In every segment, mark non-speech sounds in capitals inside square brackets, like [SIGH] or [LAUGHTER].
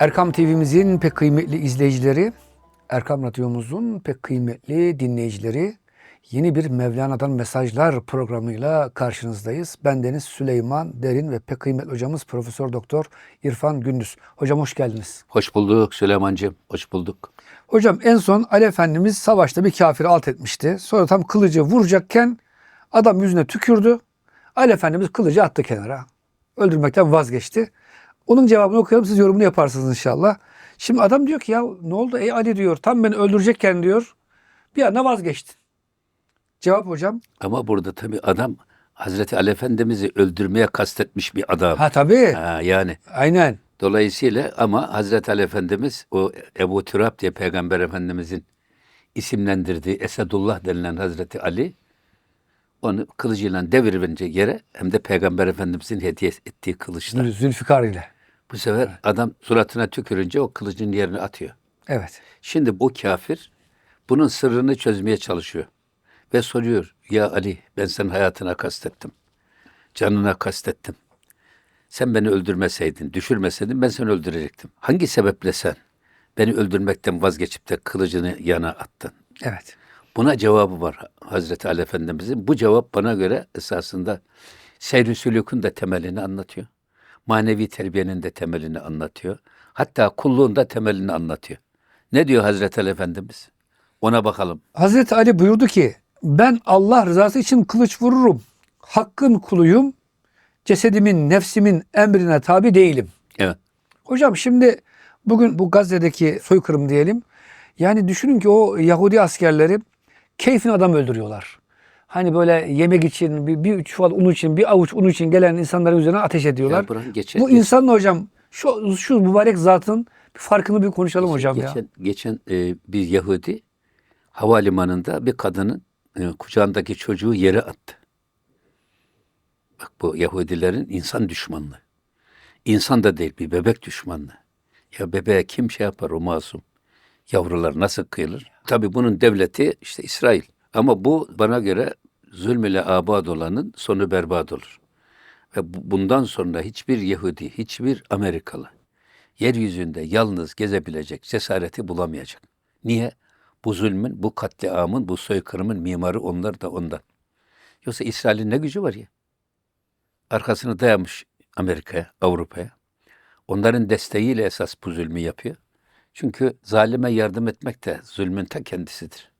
Erkam TV'mizin pek kıymetli izleyicileri, Erkam Radyomuzun pek kıymetli dinleyicileri, yeni bir Mevlana'dan Mesajlar programıyla karşınızdayız. Ben Deniz Süleyman Derin ve pek kıymetli hocamız Profesör Doktor İrfan Gündüz. Hocam hoş geldiniz. Hoş bulduk Süleyman'cığım. Hoş bulduk. Hocam en son Ali Efendimiz savaşta bir kafiri alt etmişti. Sonra tam kılıcı vuracakken adam yüzüne tükürdü. Ali Efendimiz kılıcı attı kenara. Öldürmekten vazgeçti. Onun cevabını okuyalım siz yorumunu yaparsınız inşallah. Şimdi adam diyor ki ya ne oldu ey Ali diyor tam beni öldürecekken diyor bir anda vazgeçtin. Cevap hocam. Ama burada tabii adam Hazreti Ali Efendimiz'i öldürmeye kastetmiş bir adam. Ha tabii. Ha, yani Aynen. dolayısıyla ama Hazreti Ali Efendimiz o Ebu Türab diye Peygamber Efendimizin isimlendirdiği Esedullah denilen Hazreti Ali onu kılıcıyla devirince yere hem de Peygamber Efendimizin hediye ettiği kılıçla. Zül- Zülfikar ile. Bu sefer adam suratına tükürünce o kılıcın yerine atıyor. Evet. Şimdi bu kafir bunun sırrını çözmeye çalışıyor. Ve soruyor, ya Ali ben senin hayatına kastettim. Canına kastettim. Sen beni öldürmeseydin, düşürmeseydin ben seni öldürecektim. Hangi sebeple sen beni öldürmekten vazgeçip de kılıcını yana attın? Evet. Buna cevabı var Hazreti Ali Efendimizin. Bu cevap bana göre esasında seyr-i sülükün de temelini anlatıyor. Manevi terbiyenin de temelini anlatıyor. Hatta kulluğun da temelini anlatıyor. Ne diyor Hazreti Ali Efendimiz? Ona bakalım. Hazreti Ali buyurdu ki ben Allah rızası için kılıç vururum. Hakkın kuluyum. Cesedimin, nefsimin emrine tabi değilim. Evet. Hocam şimdi bugün bu Gazze'deki soykırım diyelim. Yani düşünün ki o Yahudi askerleri keyfine adam öldürüyorlar. Hani böyle yemek için, bir, bir çuval un için, bir avuç un için gelen insanların üzerine ateş ediyorlar. Ya bırak geçen- bu insanla hocam şu, şu mübarek zatın bir farkını bir konuşalım hocam ya. geçen, Geçen e, bir Yahudi havalimanında bir kadının e, kucağındaki çocuğu yere attı. Bak bu Yahudilerin insan düşmanlığı. İnsan da değil bir bebek düşmanlığı. Ya bebeğe kim şey yapar o masum? Yavrular nasıl kıyılır? Tabii bunun devleti işte İsrail. Ama bu bana göre zulm ile abad olanın sonu berbat olur. Ve bu- bundan sonra hiçbir Yahudi, hiçbir Amerikalı yeryüzünde yalnız gezebilecek cesareti bulamayacak. Niye? Bu zulmün, bu katliamın, bu soykırımın mimarı onlar da ondan. Yoksa İsrail'in ne gücü var ya? Arkasını dayamış Amerika'ya, Avrupa'ya. Onların desteğiyle esas bu zulmü yapıyor. Çünkü zalime yardım etmek de zulmün ta kendisidir.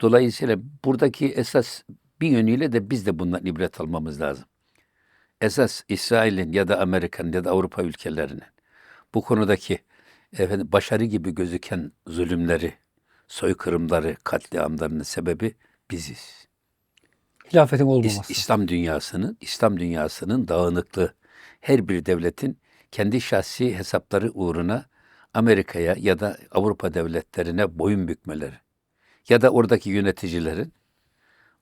Dolayısıyla buradaki esas bir yönüyle de biz de bundan ibret almamız lazım. Esas İsrail'in ya da Amerika'nın ya da Avrupa ülkelerinin bu konudaki efendim, başarı gibi gözüken zulümleri, soykırımları, katliamlarının sebebi biziz. Hilafetin İs- olmaması. İslam dünyasının, İslam dünyasının dağınıklığı, her bir devletin kendi şahsi hesapları uğruna Amerika'ya ya da Avrupa devletlerine boyun bükmeleri ya da oradaki yöneticilerin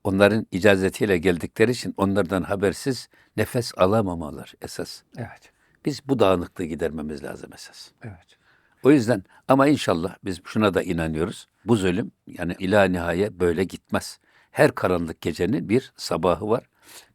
onların icazetiyle geldikleri için onlardan habersiz nefes alamamalar esas. Evet. Biz bu dağınıklığı gidermemiz lazım esas. Evet. O yüzden ama inşallah biz şuna da inanıyoruz. Bu zulüm yani ila nihaye böyle gitmez. Her karanlık gecenin bir sabahı var.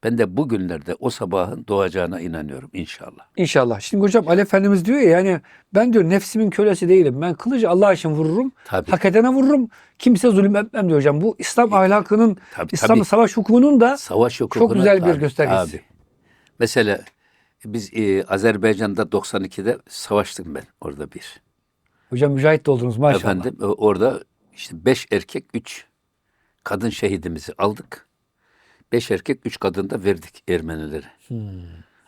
Ben de bugünlerde o sabahın doğacağına inanıyorum inşallah. İnşallah. Şimdi hocam Ali Efendimiz diyor ya yani ben diyor nefsimin kölesi değilim. Ben kılıcı Allah için vururum. Tabii. Hak edene vururum. Kimse zulüm etmem diyor hocam. Bu İslam ahlakının, Tabii, İslam tabii. savaş hukumunun da Savaş hukukuna güzel bir tabi- göstergesi. tabi. Mesela biz e, Azerbaycan'da 92'de savaştım ben orada bir. hocam mücahit de oldunuz maşallah. Efendim e, orada işte beş erkek, üç kadın şehidimizi aldık. Beş erkek, üç kadın da verdik Ermenilere. Hmm.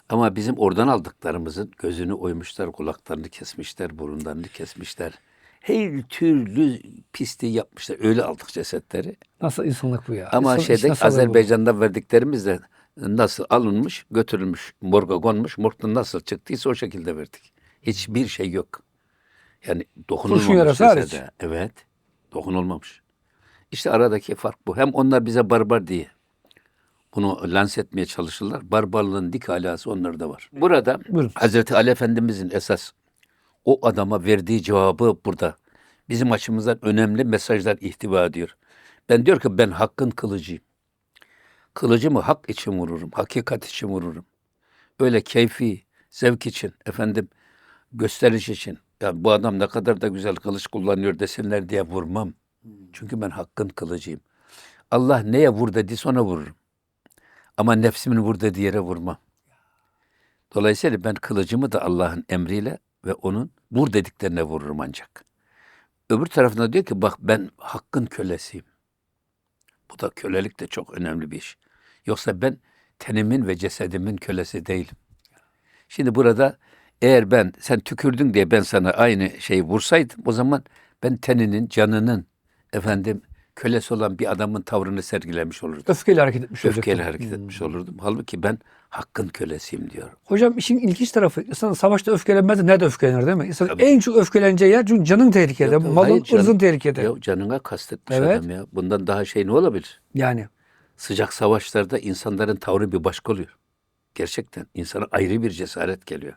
Ama bizim oradan aldıklarımızın gözünü oymuşlar, kulaklarını kesmişler, burunlarını kesmişler. Her türlü pisliği yapmışlar. Öyle aldık cesetleri. Nasıl insanlık bu ya? Ama İnsan- şeyde sabır bu. Azerbaycan'da verdiklerimiz de nasıl alınmış, götürülmüş, morga konmuş, morgdan nasıl çıktıysa o şekilde verdik. Hiçbir şey yok. Yani dokunulmamış cesede. Evet, dokunulmamış. İşte aradaki fark bu. Hem onlar bize barbar diye bunu lanse etmeye çalışırlar. Barbarlığın dik alası onlarda var. Burada Buyurun. Hazreti Ali Efendimizin esas o adama verdiği cevabı burada bizim açımızdan önemli mesajlar ihtiva ediyor. Ben diyor ki ben hakkın kılıcıyım. Kılıcımı hak için vururum, hakikat için vururum. Öyle keyfi, zevk için efendim gösteriş için ya bu adam ne kadar da güzel kılıç kullanıyor desinler diye vurmam. Çünkü ben hakkın kılıcıyım. Allah neye vur dediyse ona vururum. Ama nefsimin vur dediği yere vurmam. Dolayısıyla ben kılıcımı da Allah'ın emriyle ve onun vur dediklerine vururum ancak. Öbür tarafında diyor ki bak ben hakkın kölesiyim. Bu da kölelik de çok önemli bir iş. Yoksa ben tenimin ve cesedimin kölesi değilim. Şimdi burada eğer ben sen tükürdün diye ben sana aynı şeyi vursaydım o zaman ben teninin, canının efendim kölesi olan bir adamın tavrını sergilemiş olurdum. Öfkeyle hareket etmiş olacaktı. Öfkeyle hareket etmiş olurdum. Halbuki ben hakkın kölesiyim diyor. Hocam işin ilginç tarafı insan savaşta öfkelenmez de nerede öfkelenir değil mi? İnsan Tabii. en çok öfkeleneceği yer çünkü canın tehlikede, Yok, malın, Hayır, canım- ırzın tehlikede. Ya canına kastetmiş Evet. adam ya. Bundan daha şey ne olabilir? Yani Sıcak savaşlarda insanların tavrı bir başka oluyor. Gerçekten insana ayrı bir cesaret geliyor.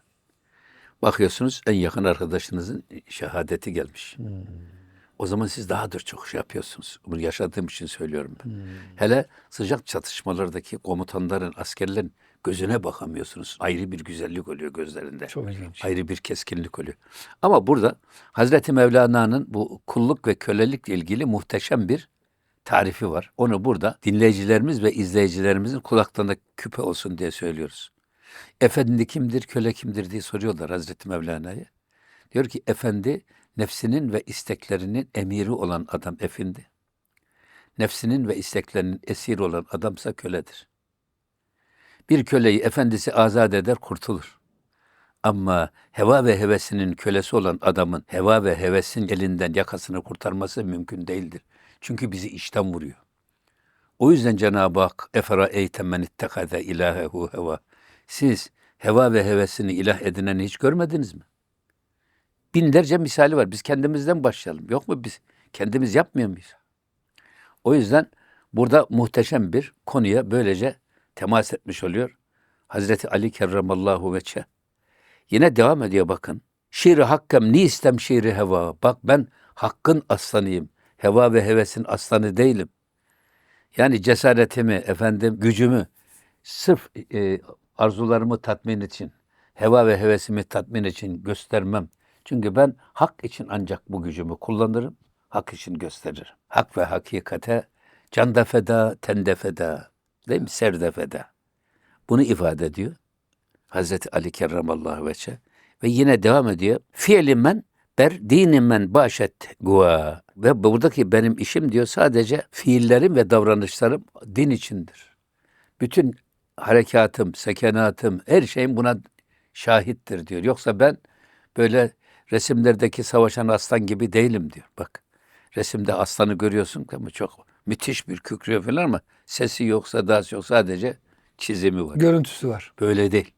Bakıyorsunuz en yakın arkadaşınızın şehadeti gelmiş. O zaman siz dahadır çok şey yapıyorsunuz. Bunu yaşadığım için söylüyorum ben. Hele sıcak çatışmalardaki komutanların, askerlerin gözüne bakamıyorsunuz. Ayrı bir güzellik oluyor gözlerinde. çok ilginç. Ayrı bir keskinlik oluyor. Ama burada Hazreti Mevlana'nın bu kulluk ve kölelikle ilgili muhteşem bir tarifi var. Onu burada dinleyicilerimiz ve izleyicilerimizin kulaklarında küpe olsun diye söylüyoruz. Efendi kimdir, köle kimdir diye soruyorlar Hazreti Mevlana'ya. Diyor ki efendi nefsinin ve isteklerinin emiri olan adam efendi. Nefsinin ve isteklerinin esiri olan adamsa köledir. Bir köleyi efendisi azat eder kurtulur. Ama heva ve hevesinin kölesi olan adamın heva ve hevesin elinden yakasını kurtarması mümkün değildir. Çünkü bizi içten vuruyor. O yüzden Cenab-ı Hak efera eytemen ittekaze ilahehu heva. Siz heva ve hevesini ilah edineni hiç görmediniz mi? Binlerce misali var. Biz kendimizden başlayalım. Yok mu biz? Kendimiz yapmıyor muyuz? O yüzden burada muhteşem bir konuya böylece temas etmiş oluyor. Hazreti Ali kerramallahu veçhe. Yine devam ediyor bakın. Şiiri hakkem ni istem şiiri heva. Bak ben hakkın aslanıyım. Heva ve hevesin aslanı değilim. Yani cesaretimi, efendim gücümü sırf e, arzularımı tatmin için, heva ve hevesimi tatmin için göstermem. Çünkü ben hak için ancak bu gücümü kullanırım, hak için gösteririm. Hak ve hakikate can da feda, ten de feda, değil mi? Ser de feda. Bunu ifade ediyor. Hazreti Ali kerramallahu veçhe. Ve yine devam ediyor. Fiili men ber dini men başet gua. Ve buradaki benim işim diyor sadece fiillerim ve davranışlarım din içindir. Bütün harekatım, sekenatım, her şeyim buna şahittir diyor. Yoksa ben böyle resimlerdeki savaşan aslan gibi değilim diyor. Bak resimde aslanı görüyorsun ama çok müthiş bir kükrüyor falan ama sesi yok, sadası yok sadece çizimi var. Görüntüsü var. Böyle değil.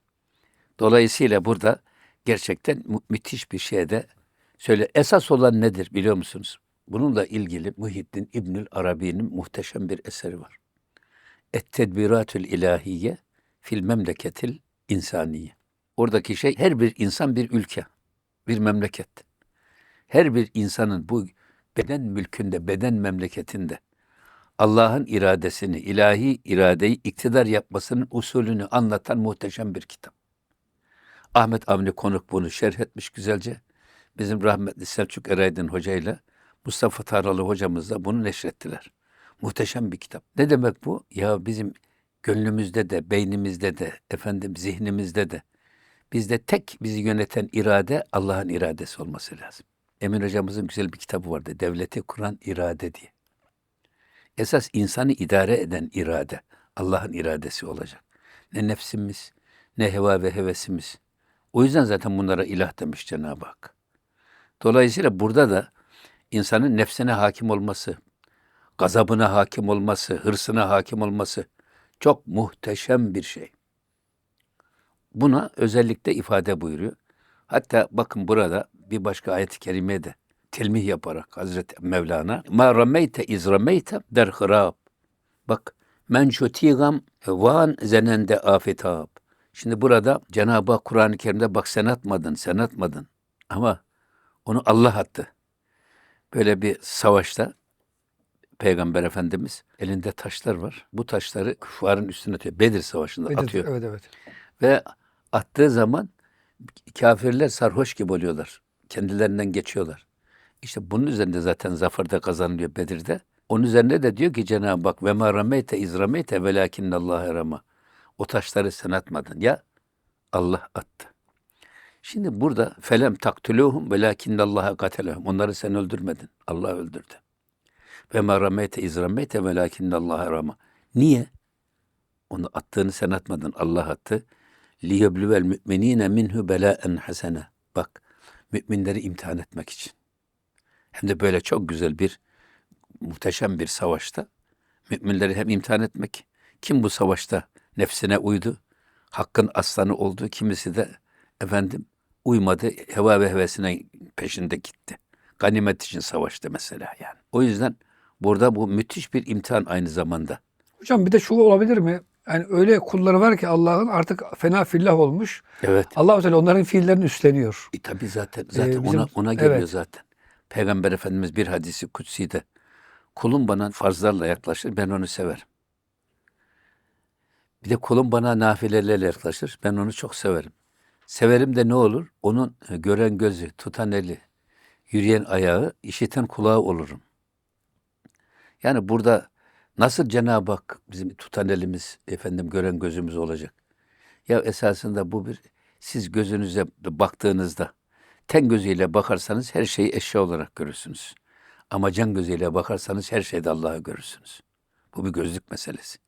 Dolayısıyla burada gerçekten mü- müthiş bir şeyde söyle. Esas olan nedir biliyor musunuz? Bununla ilgili Muhyiddin İbnül Arabi'nin muhteşem bir eseri var. Et-Tedbiratül İlahiye fil memleketil insaniye. Oradaki şey her bir insan bir ülke, bir memleket. Her bir insanın bu beden mülkünde, beden memleketinde Allah'ın iradesini, ilahi iradeyi iktidar yapmasının usulünü anlatan muhteşem bir kitap. Ahmet Avni Konuk bunu şerh etmiş güzelce. Bizim rahmetli Selçuk Eraydın Hoca ile Mustafa Taralı hocamız da bunu neşrettiler. Muhteşem bir kitap. Ne demek bu? Ya bizim gönlümüzde de, beynimizde de, efendim zihnimizde de bizde tek bizi yöneten irade Allah'ın iradesi olması lazım. Emin hocamızın güzel bir kitabı vardı. Devleti kuran irade diye. Esas insanı idare eden irade Allah'ın iradesi olacak. Ne nefsimiz, ne heva ve hevesimiz. O yüzden zaten bunlara ilah demiş Cenab-ı Hak. Dolayısıyla burada da insanın nefsine hakim olması, gazabına hakim olması, hırsına hakim olması çok muhteşem bir şey. Buna özellikle ifade buyuruyor. Hatta bakın burada bir başka ayet-i kerimeye de telmih yaparak Hazreti Mevlana ma rameyte iz rameyte der hırab. Bak men şutigam van zenende afetab. Şimdi burada Cenab-ı Hak Kur'an-ı Kerim'de bak sen atmadın, sen atmadın. Ama onu Allah attı. Böyle bir savaşta Peygamber Efendimiz elinde taşlar var. Bu taşları küffarın üstüne atıyor. Bedir Savaşı'nda Bedir- atıyor. Evet evet. Ve attığı zaman Kafirler sarhoş gibi oluyorlar. Kendilerinden geçiyorlar. İşte bunun üzerinde zaten zafer de kazanılıyor Bedir'de. Onun üzerine de diyor ki Cenab-ı Hak ve ma rameyte iz rameyte velakinnallaha rama. O taşları sen atmadın. Ya Allah attı. Şimdi burada felem taktuluhum velakinnallaha katelehum. Onları sen öldürmedin. Allah öldürdü. Ve ma rameyte iz rameyte velakinnallaha rama. Niye? Onu attığını sen atmadın. Allah attı. Liyebluvel müminine minhu belaen hasene. Bak müminleri imtihan etmek için. Hem de böyle çok güzel bir muhteşem bir savaşta müminleri hem imtihan etmek. Kim bu savaşta nefsine uydu? Hakkın aslanı oldu. Kimisi de efendim uymadı. Heva ve hevesine peşinde gitti. Ganimet için savaştı mesela yani. O yüzden burada bu müthiş bir imtihan aynı zamanda. Hocam bir de şu olabilir mi? Yani öyle kulları var ki Allah'ın artık fena fillah olmuş. Evet. Allah Teala onların fiillerini üstleniyor. E tabi zaten zaten Ee, bizim- ona ona geliyor evet. zaten. Peygamber Efendimiz bir hadisi kutsi'de kulum bana farzlarla yaklaşır ben onu severim. Bir de kulum bana nafilelerle yaklaşır ben onu çok severim. Severim de ne olur? Onun e, gören gözü, tutan eli, yürüyen ayağı, işiten kulağı olurum. Yani burada nasıl Cenab-ı Hak bizim tutan elimiz, efendim gören gözümüz olacak? Ya esasında bu bir siz gözünüze baktığınızda ten gözüyle bakarsanız her şeyi eşya olarak görürsünüz. Ama can gözüyle bakarsanız her şeyde Allah'ı görürsünüz. Bu bir gözlük meselesi.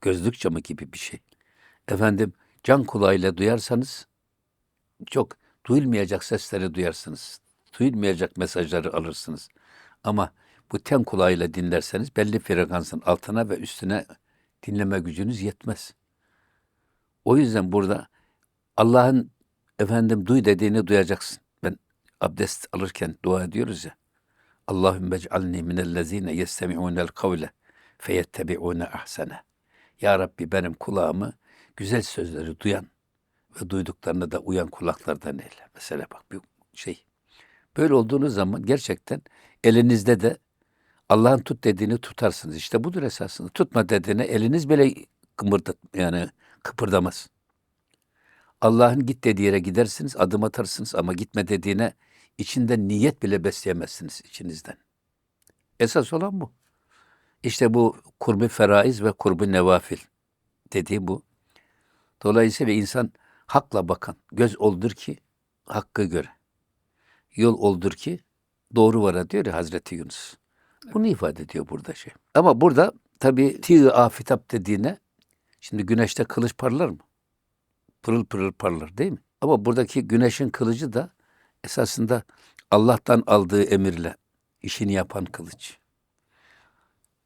Gözlük camı gibi bir şey. Efendim can kulağıyla duyarsanız çok duyulmayacak sesleri duyarsınız. Duyulmayacak mesajları alırsınız. Ama bu ten kulağıyla dinlerseniz belli frekansın altına ve üstüne dinleme gücünüz yetmez. O yüzden burada Allah'ın efendim duy dediğini duyacaksın. Ben abdest alırken dua ediyoruz ya. Allahümme ec'alni minellezine yestemi'unel kavle feyettebi'une ahsene. Ya Rabbi benim kulağımı güzel sözleri duyan ve duyduklarına da uyan kulaklardan eyle. Mesela bak bir şey. Böyle olduğunuz zaman gerçekten elinizde de Allah'ın tut dediğini tutarsınız. İşte budur esasında. Tutma dediğine eliniz bile kımırdat yani kıpırdamaz. Allah'ın git dediği yere gidersiniz, adım atarsınız ama gitme dediğine içinden niyet bile besleyemezsiniz içinizden. Esas olan bu. İşte bu kurbi feraiz ve kurbi nevafil dediği bu. Dolayısıyla insan hakla bakan, göz oldur ki hakkı göre. Yol oldur ki doğru vara diyor ya Hazreti Yunus. Bunu ifade ediyor burada şey. Ama burada tabii tî afitap dediğine şimdi güneşte kılıç parlar mı? Pırıl pırıl parlar değil mi? Ama buradaki güneşin kılıcı da esasında Allah'tan aldığı emirle işini yapan kılıç.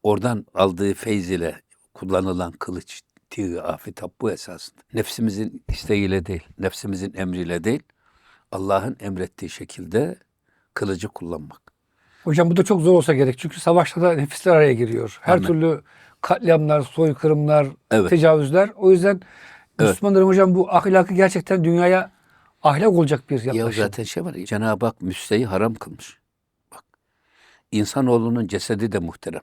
Oradan aldığı feyz ile kullanılan kılıç, tî afitap bu esasında. Nefsimizin isteğiyle değil, nefsimizin emriyle değil, Allah'ın emrettiği şekilde kılıcı kullanmak. Hocam bu da çok zor olsa gerek. Çünkü savaşta da nefisler araya giriyor. Her Aynen. türlü katliamlar, soykırımlar, Evet. tecavüzler. O yüzden Evet. Müslümanların hocam bu ahlakı gerçekten dünyaya ahlak olacak bir Ya yaklaşım. zaten şey var ya, Cenab-ı Hak müsteyi haram kılmış. Bak, insanoğlunun cesedi de muhterem.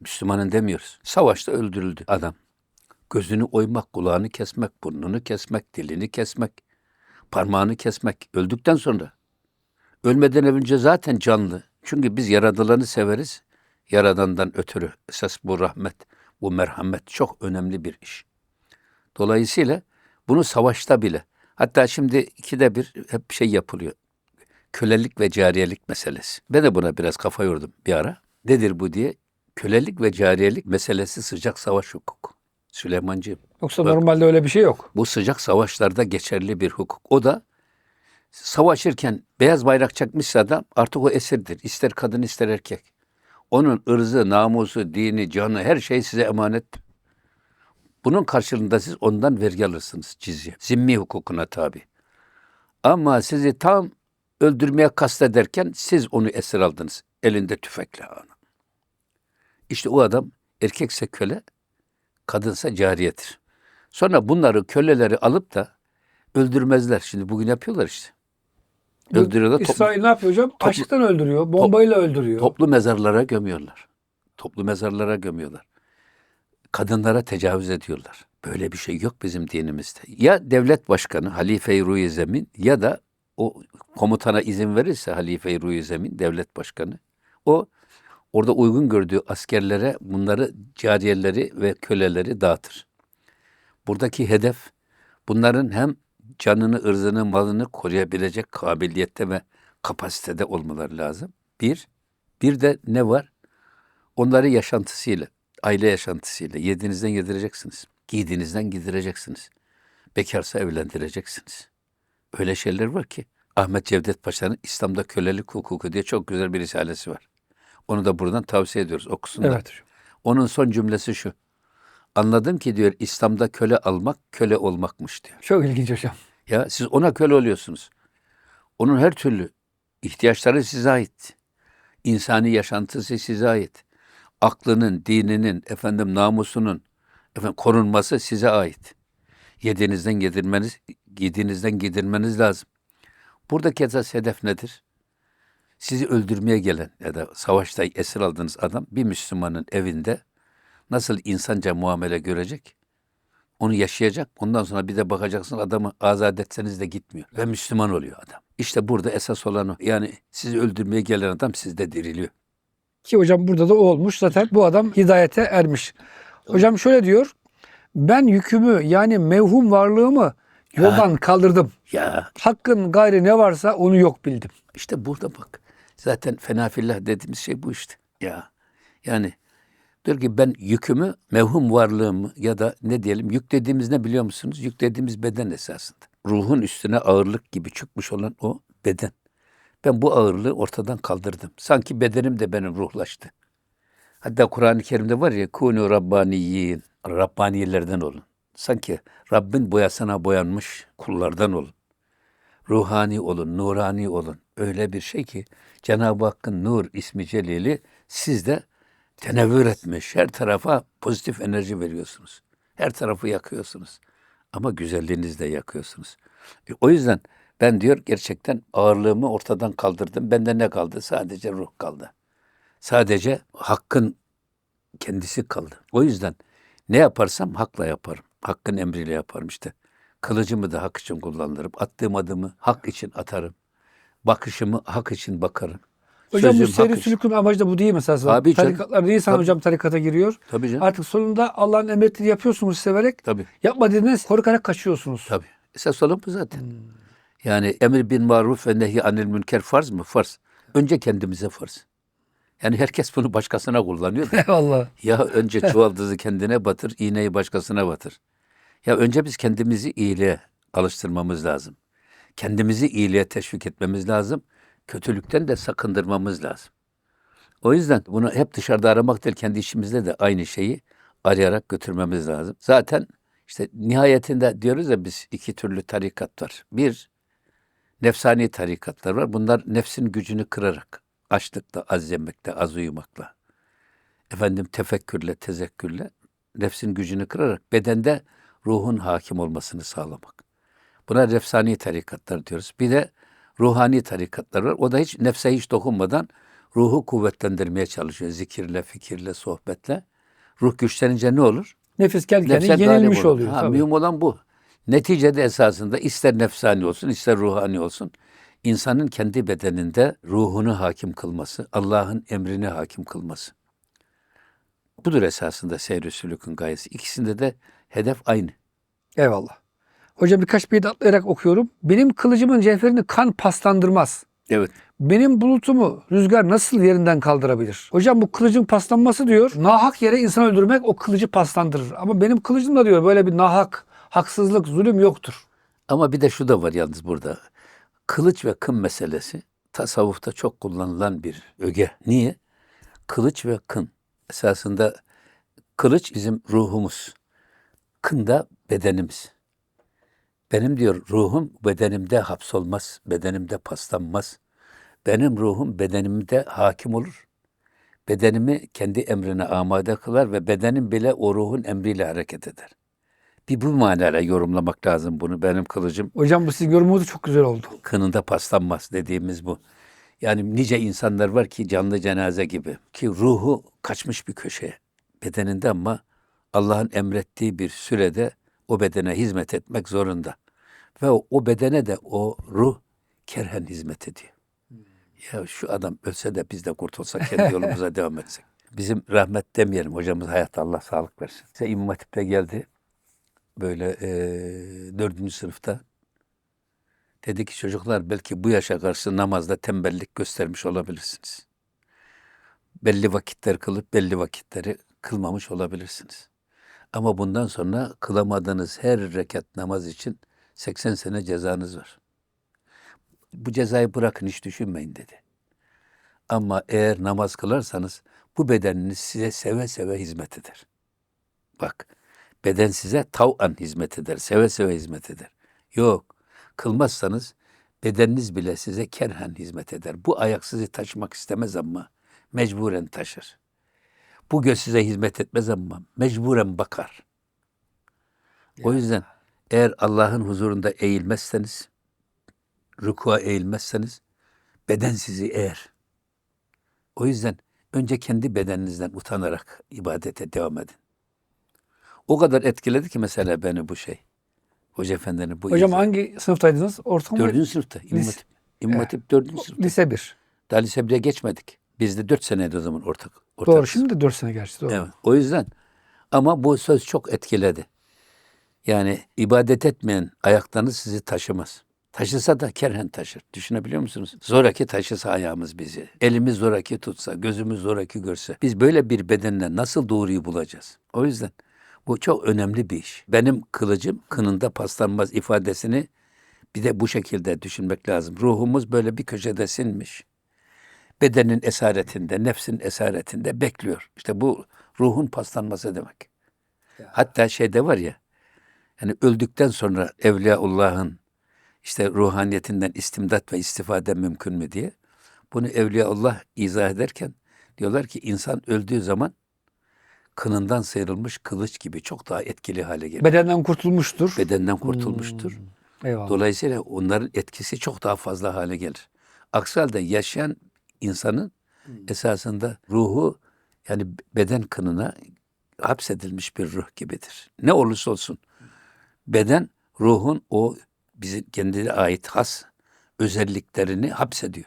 Müslümanın demiyoruz. Savaşta öldürüldü adam. Gözünü oymak, kulağını kesmek, burnunu kesmek, dilini kesmek, parmağını kesmek. Öldükten sonra. Ölmeden önce zaten canlı. Çünkü biz yaradılanı severiz. Yaradandan ötürü. Esas bu rahmet, bu merhamet çok önemli bir iş. Dolayısıyla bunu savaşta bile hatta şimdi ikide bir hep şey yapılıyor. Kölelik ve cariyelik meselesi. Ben de buna biraz kafa yordum bir ara. Nedir bu diye. Kölelik ve cariyelik meselesi sıcak savaş hukuku. Süleymancığım Yoksa Bak. normalde öyle bir şey yok. bu sıcak savaşlarda geçerli bir hukuk. O da savaşırken beyaz bayrak çakmışsa adam artık o esirdir. İster kadın ister erkek. Onun ırzı, namusu, dini, canı her şey size emanet. Bunun karşılığında siz ondan vergi alırsınız cizye. Zimmi hukukuna tabi. Ama sizi tam öldürmeye kastederken siz onu esir aldınız. Elinde tüfekle. İşte o adam erkekse köle, kadınsa cariyedir. Sonra bunları köleleri alıp da öldürmezler. Şimdi bugün yapıyorlar işte. Öldürüyorlar. toplu- İsrail ne yapıyor hocam? toplu- Açlıktan öldürüyor. Bombayla öldürüyor. Toplu mezarlara gömüyorlar. Toplu mezarlara gömüyorlar. Kadınlara tecavüz ediyorlar. Böyle bir şey yok bizim dinimizde. Ya devlet başkanı Halife-i Ruhi Zemin ya da o komutana izin verirse Halife-i Ruhi Zemin devlet başkanı o orada uygun gördüğü askerlere bunları cariyeleri ve köleleri dağıtır. Buradaki hedef bunların hem canını, ırzını, malını koruyabilecek kabiliyette ve kapasitede olmaları lazım. Bir, bir de ne var? Onları yaşantısıyla, aile yaşantısıyla yediğinizden yedireceksiniz. Giydiğinizden giydireceksiniz. Bekarsa evlendireceksiniz. Öyle şeyler var ki Ahmet Cevdet Paşa'nın İslam'da kölelik hukuku diye çok güzel bir risalesi var. Onu da buradan tavsiye ediyoruz. Okusunlar. Evet. Onun son cümlesi şu. Anladım ki diyor İslam'da köle almak köle olmakmış diyor. Çok ilginç hocam. Ya siz ona köle oluyorsunuz. Onun her türlü ihtiyaçları size ait. İnsani yaşantısı size ait. Aklının, dininin, efendim namusunun efendim korunması size ait. Yediğinizden yedirmeniz, giydiğinizden giydirmeniz lazım. Buradaki esas hedef nedir? Sizi öldürmeye gelen ya da savaşta esir aldığınız adam bir Müslümanın evinde nasıl insanca muamele görecek? Onu yaşayacak. Ondan sonra bir de bakacaksın adamı azat etseniz de gitmiyor. Ve Müslüman oluyor adam. İşte burada esas olan o. Yani sizi öldürmeye gelen adam sizde diriliyor. Ki hocam burada da o olmuş. Zaten bu adam hidayete ermiş. Hocam şöyle diyor. Ben yükümü yani mevhum varlığımı yoldan kaldırdım. Ya Hakkın gayri ne varsa onu yok bildim. işte burada bak. Zaten fenafillah dediğimiz şey bu işte. Ya yani diyor ki ben yükümü, mevhum varlığımı ya da ne diyelim yük dediğimiz ne biliyor musunuz? Yük dediğimiz beden esasında. Ruhun üstüne ağırlık gibi çıkmış olan o beden. Ben bu ağırlığı ortadan kaldırdım. Sanki bedenim de benim ruhlaştı. Hatta Kur'an-ı Kerim'de var ya kunu rabbaniyin. Rabbaniyelerden olun. Sanki Rabbin boyasına boyanmış kullardan olun. Ruhani olun, nurani olun. Öyle bir şey ki Cenab-ı Hakk'ın nur ismi celili sizde tenevvür etmiş. Her tarafa pozitif enerji veriyorsunuz. Her tarafı yakıyorsunuz. Ama güzelliğinizi de yakıyorsunuz. E, o yüzden ben diyor gerçekten ağırlığımı ortadan kaldırdım. Bende ne kaldı? Sadece ruh kaldı. Sadece hakkın kendisi kaldı. O yüzden ne yaparsam hakla yaparım. Hakkın emriyle yaparım işte. Kılıcımı da hak için kullanırım. Attığım adımı hak için atarım. Bakışımı hak için bakarım. Hocam bu Sözüm hak için. sülükün amacı da bu değil mi esasında? Tabii canım. Tarikatlar değil Tabii. hocam tarikata giriyor. Tabii canım. Artık sonunda Allah'ın emrettiğini yapıyorsunuz severek. Tabii. Yapma dediğiniz korkarak kaçıyorsunuz. Tabii. Esas olan bu zaten. Yani emir bin maruf ve nehy anil münker farz mı? Farz. Önce kendimize farz. Yani herkes bunu başkasına kullanıyor. [LAUGHS] Eyvallah. ya önce çuvaldızı kendine batır, iğneyi başkasına batır. Ya önce biz kendimizi iyiliğe alıştırmamız lazım. Kendimizi iyiliğe teşvik etmemiz lazım. Kötülükten de sakındırmamız lazım. O yüzden bunu hep dışarıda aramak değil, kendi işimizde de aynı şeyi arayarak götürmemiz lazım. Zaten işte nihayetinde diyoruz ya biz iki türlü tarikat var. Bir, nefsani tarikatlar var. Bunlar nefsin gücünü kırarak, açlıkla, az yemekle, az uyumakla, efendim tefekkürle, tezekkürle nefsin gücünü kırarak bedende ruhun hakim olmasını sağlamak. Buna nefsani tarikatlar diyoruz. Bir de ruhani tarikatlar var. O da hiç nefse hiç dokunmadan ruhu kuvvetlendirmeye çalışıyor. Zikirle, fikirle, sohbetle. Ruh güçlenince ne olur? Nefis kendi kendine yenilmiş olur. oluyor. Ha, tabii. mühim olan bu. Neticede esasında ister nefsani olsun, ister ruhani olsun, insanın kendi bedeninde ruhunu hakim kılması, Allah'ın emrini hakim kılması. Budur esasında seyr-i sülükün gayesi. İkisinde de hedef aynı. Eyvallah. Hocam birkaç beyit atlayarak okuyorum. Benim kılıcımın cevherini kan paslandırmaz. Evet. Benim bulutumu rüzgar nasıl yerinden kaldırabilir? Hocam bu kılıcın paslanması diyor. Nahak yere insan öldürmek o kılıcı paslandırır. Ama benim kılıcımda diyor böyle bir nahak, haksızlık, zulüm yoktur. Ama bir de şu da var yalnız burada. Kılıç ve kın meselesi tasavvufta çok kullanılan bir öge. Niye? Kılıç ve kın. Esasında kılıç bizim ruhumuz. Kın da bedenimiz. Benim diyor ruhum bedenimde hapsolmaz, bedenimde paslanmaz. Benim ruhum bedenimde hakim olur. Bedenimi kendi emrine amade kılar ve bedenim bile o ruhun emriyle hareket eder. Bir bu manayla yorumlamak lazım bunu. Benim kılıcım Hocam bu sizin yorumunuz çok güzel oldu. kınında paslanmaz dediğimiz bu. Yani nice insanlar var ki canlı cenaze gibi ki ruhu kaçmış bir köşeye bedeninde ama Allah'ın emrettiği bir sürede o bedene hizmet etmek zorunda. Ve o, o bedene de o ruh kerhen hizmet ediyor. Ya şu adam ölse de biz de kurtulsak kendi yolumuza [LAUGHS] devam etsek. Bizim rahmet demeyelim hocamız hayatta Allah sağlık versin. İşte İmam Hatip'te geldi böyle eee dördüncü sınıfta. Dedi ki çocuklar belki bu yaşa karşı namazda tembellik göstermiş olabilirsiniz. Belli vakitler kılıp belli vakitleri kılmamış olabilirsiniz. Ama bundan sonra kılamadığınız her rekat namaz için 80 sene cezanız var. Bu cezayı bırakın hiç düşünmeyin dedi. Ama eğer namaz kılarsanız bu bedeniniz size seve seve hizmet eder. Bak beden size tav'an hizmet eder, seve seve hizmet eder. Yok, kılmazsanız bedeniniz bile size kerhen hizmet eder. Bu ayak sizi taşımak istemez ama mecburen taşır. Bu göz size hizmet etmez ama mecburen bakar. O yüzden eğer Allah'ın huzurunda eğilmezseniz, rükua eğilmezseniz beden sizi eğer. O yüzden önce kendi bedeninizden utanarak ibadete devam edin. O kadar etkiledi ki mesela beni bu şey. Hoca Efendi'nin bu Hocam izahı. hangi sınıftaydınız? Orta mı? Dördüncü sınıfta. İmam Hatip. İmam Hatip dördüncü sınıfta. Lise 1. Daha lise 1'e geçmedik. Biz de dört seneydi o zaman ortak. ortak Doğru. Şimdi de 4 sene geçti. Doğru. Evet. O yüzden ama bu söz çok etkiledi. Yani ibadet etmeyen ayaklarınız sizi taşımaz. Taşısa da kerhen taşır. Düşünebiliyor musunuz? Zoraki taşısa ayağımız bizi. Elimiz zoraki tutsa, gözümüz zoraki görse. Biz böyle bir bedenle nasıl doğruyu bulacağız? O yüzden bu çok önemli bir iş. Benim kılıcım kınında paslanmaz ifadesini bir de bu şekilde düşünmek lazım. Ruhumuz böyle bir köşede sinmiş bedenin esaretinde, nefsin esaretinde bekliyor. İşte bu ruhun paslanması demek. Hatta şeyde var ya, yani öldükten sonra Evliyaullah'ın işte ruhaniyetinden istimdat ve istifade mümkün mü diye. Bunu Evliyaullah izah ederken diyorlar ki insan öldüğü zaman kınından sıyrılmış kılıç gibi çok daha etkili hale gelir. Bedenden kurtulmuştur. Bedenden kurtulmuştur. Eyvallah. Dolayısıyla onların etkisi çok daha fazla hale gelir. Aksi halde yaşayan insanın esasında ruhu yani beden kınına hapsedilmiş bir ruh gibidir. Ne olursa olsun beden ruhun o bize kendine ait has özelliklerini hapsediyor.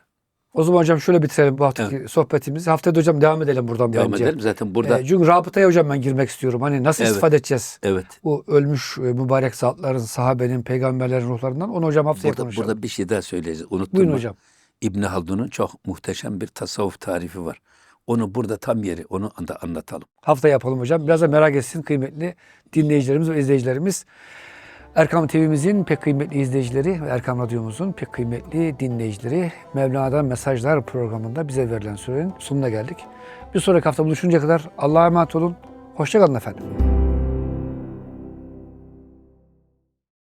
O zaman hocam şöyle bitirelim bu haftaki sohbetimizi. Haftaya da hocam devam edelim buradan Devam bence. edelim zaten burada. Ee, çünkü rabıtaya hocam ben girmek istiyorum. Hani nasıl Evet. istifade edeceğiz? evet. Bu ölmüş e, mübarek zatların, sahabenin, peygamberlerin ruhlarından. Onu hocam haftaya Burada, konuşalım. burada bir şey daha söyleyeceğiz. Unuttun Buyurun mu? hocam. İbn Haldun'un çok muhteşem bir tasavvuf tarifi var. Onu burada tam yeri, onu da anlatalım. Hafta yapalım hocam. Biraz da merak etsin kıymetli dinleyicilerimiz ve izleyicilerimiz. Erkam TV'mizin pek kıymetli izleyicileri ve Erkam Radyomuzun pek kıymetli dinleyicileri Mevlana'dan Mesajlar programında bize verilen sürenin sonuna geldik. Bir sonraki hafta buluşuncaya kadar Allah'a emanet olun. Hoşçakalın efendim.